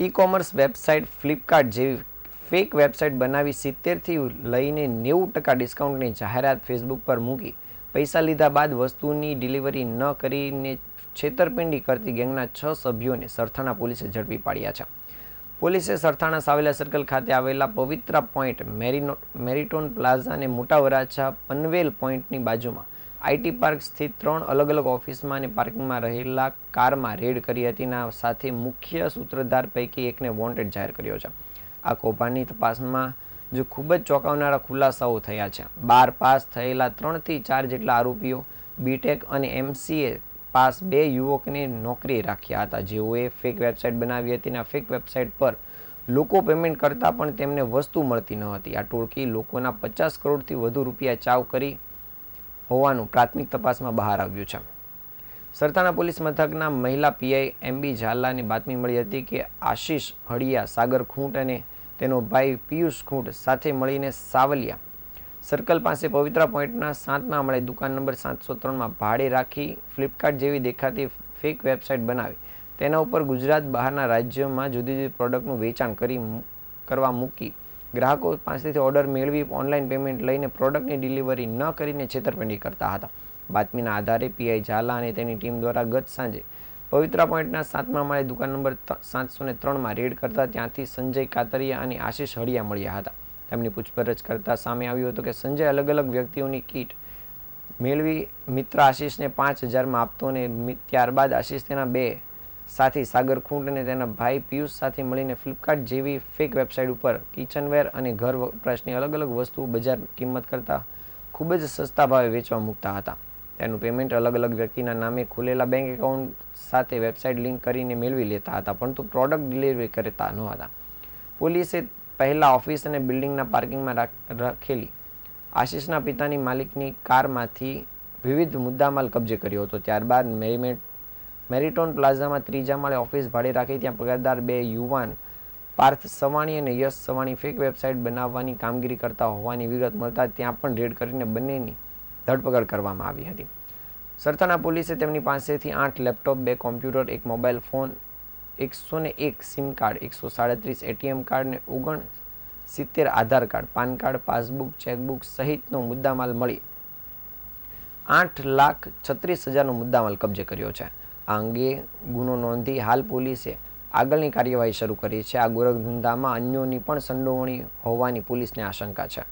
ઈ commerce website Flipkart જેવી fake website બનાવી સિત્તેરથી લઈને નેવું ટકા ડિસ્કાઉન્ટની જાહેરાત ફેસબુક પર મૂકી. પૈસા લીધા બાદ વસ્તુની ડિલિવરી ન કરીને છેતરપિંડી કરતી ગેંગના છ સભ્યોને સરથાણા પોલીસે ઝડપી પાડ્યા છે. પોલીસે સરથાણા સાવેલા સર્કલ ખાતે આવેલા પવિત્રા પોઈન્ટ મેરીનો મેરીટોન પ્લાઝા અને મોટા વરાછા પનવેલ પોઈન્ટની બાજુમાં આઈટી પાર્ક સ્થિત ત્રણ અલગ અલગ ઓફિસમાં અને પાર્કિંગમાં રહેલા કારમાં રેડ કરી હતી ના સાથે મુખ્ય સૂત્રધાર પૈકી એકને વોન્ટેડ જાહેર કર્યો છે. આ કૌભાંડની તપાસમાં જો ખૂબ જ ચોંકાવનારા ખુલાસાઓ થયા છે. બાર પાસ થયેલા ત્રણથી ચાર જેટલા આરોપીઓ બીટેક અને એમસીએ પાસ બે યુવકને નોકરી રાખ્યા હતા. જેઓએ ફેક વેબસાઇટ બનાવી હતી અને ફેક વેબસાઇટ પર લોકો પેમેન્ટ કરતાં પણ તેમને વસ્તુ મળતી ન હતી. આ ટોળકી લોકોના પચાસ કરોડથી વધુ રૂપિયા ચાવ કરી હોવાનું પ્રાથમિક તપાસમાં બહાર આવ્યું છે. સરથાણા પોલીસ મથકના મહિલા પીઆઈ એમબી ઝાલાની બાતમી મળી હતી કે આશીષ હળિયા, સાગર ખૂંટ અને તેનો ભાઈ પિયુષ ખૂંટ સાથે મળીને સાવલિયા સર્કલ પાસે પવિત્રા પોઈન્ટના સાતમા મળે દુકાન નંબર સાતસો ત્રણમાં ભાડે રાખી ફ્લિપકાર્ટ જેવી દેખાતી ફેક વેબસાઇટ બનાવી. તેના ઉપર ગુજરાત બહારના રાજ્યોમાં જુદી જુદી પ્રોડક્ટનું વેચાણ કરી કરવા મૂકી ગ્રાહકો પાસેથી ઓર્ડર મેળવી ઓનલાઈન પેમેન્ટ લઈને પ્રોડક્ટની ડિલિવરી ન કરીને છેતરપિંડી કરતા હતા. બાતમીના આધારે પીઆઈ ઝાલા અને તેની ટીમ દ્વારા ગત સાંજે પવિત્રા પોઈન્ટના સાતમા માળે દુકાન નંબર સાતસો ને ત્રણમાં રેડ કરતા ત્યાંથી સંજય કાતરિયા અને આશીષ હળિયા મળ્યા હતા. તેમની પૂછપરછ કરતા સામે આવ્યું હતું કે સંજય અલગ અલગ વ્યક્તિઓની કીટ મેળવી મિત્ર આશીષને પાંચ હજારમાં આપતો અને ત્યારબાદ આશીષ તેના બે સાથી સાગર ખૂંટ અને તેના ભાઈ પિયુષ સાથે મળીને ફ્લિપકાર્ટ જેવી ફેક વેબસાઇટ ઉપર કિચનવેર અને ઘર વપરાશની અલગ અલગ વસ્તુઓ બજાર કિંમત કરતાં ખૂબ જ સસ્તા ભાવે વેચવા મૂકતા હતા. તેનું પેમેન્ટ અલગ અલગ વ્યક્તિના નામે ખુલેલા બેંક એકાઉન્ટ સાથે વેબસાઇટ લિંક કરીને મેળવી લેતા હતા, પરંતુ પ્રોડક્ટ ડિલિવરી કરતા ન હતા. પોલીસે પહેલાં ઓફિસ અને બિલ્ડિંગના પાર્કિંગમાં રાખ- રાખેલી આશીષના પિતાની માલિકની કારમાંથી વિવિધ મુદ્દામાલ કબજે કર્યો હતો. ત્યારબાદ મેરીમેટ મેરિટોન પ્લાઝામાં ત્રીજા માળે ઓફિસ ભાડે રાખી ત્યાં પગારદાર બે યુવાન પાર્થ સવાણી અને યશ સવાણી ફેક વેબસાઇટ બનાવવાની કામગીરી કરતા હોવાની વિગત મળતા ત્યાં પણ રેડ કરીને બંનેની ધરપકડ કરવામાં આવી હતી. સરથાના પોલીસે તેમની પાસેથી આઠ લેપટોપ, બે કોમ્પ્યુટર, એક મોબાઈલ ફોન, એકસો ને એક સિમ કાર્ડ, એકસો સાડત્રીસ એટીએમ કાર્ડ ને ઓગણ સિત્તેર Aadhaar card, PAN card, passbook, chequebook સહિતનો મુદ્દામાલ મળી આઠ લાખ છત્રીસ હજારનો મુદ્દામાલ કબજે કર્યો છે. આ અંગે ગુનો નોંધી હાલ પોલીસે આગળની કાર્યવાહી શરૂ કરી છે. આ ગોરખધંધામાં અન્યોની પણ સંડોવણી હોવાની પોલીસને આશંકા છે.